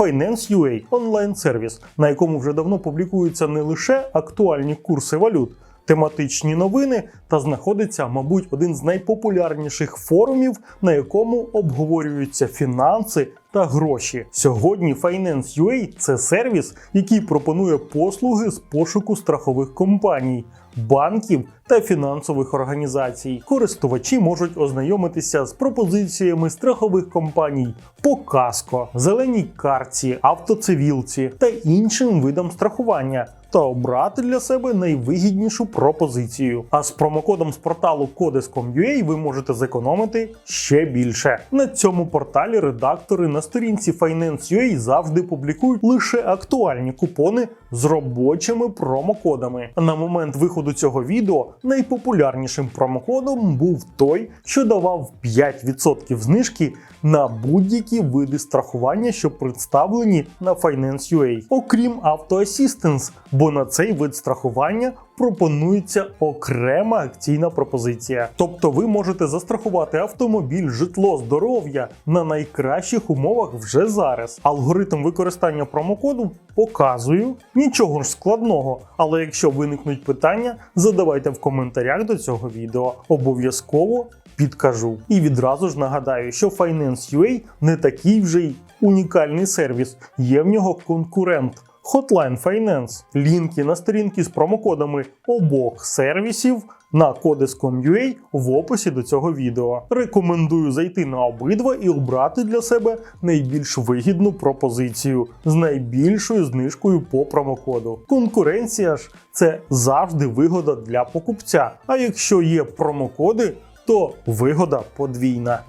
Finance.ua – онлайн-сервіс, на якому вже давно публікуються не лише актуальні курси валют, тематичні новини та знаходиться, мабуть, один з найпопулярніших форумів, на якому обговорюються фінанси та гроші. Сьогодні Finance.ua – це сервіс, який пропонує послуги з пошуку страхових компаній. Банків та фінансових організацій користувачі можуть ознайомитися з пропозиціями страхових компаній по каско, зеленій картці, автоцивілці та іншим видам страхування. Та обрати для себе найвигіднішу пропозицію. А з промокодом з порталу Codes.com.ua ви можете зекономити ще більше. На цьому порталі редактори на сторінці Finance.ua завжди публікують лише актуальні купони з робочими промокодами. На момент виходу цього відео найпопулярнішим промокодом був той, що давав 5% знижки на будь-які види страхування, що представлені на Finance.ua, окрім Auto Assistance, бо на цей вид страхування пропонується окрема акційна пропозиція. Тобто ви можете застрахувати автомобіль, житло, здоров'я на найкращих умовах вже зараз. Алгоритм використання промокоду показую. Нічого ж складного, але якщо виникнуть питання, задавайте в коментарях до цього відео. Обов'язково підкажу. І відразу ж нагадаю, що Finance.ua не такий вже й унікальний сервіс, є в нього конкурент. Hotline Finance. Лінки на сторінки з промокодами обох сервісів на Codes.com.ua в описі до цього відео. Рекомендую зайти на обидва і обрати для себе найбільш вигідну пропозицію з найбільшою знижкою по промокоду. Конкуренція ж це завжди вигода для покупця. А якщо є промокоди, то вигода подвійна.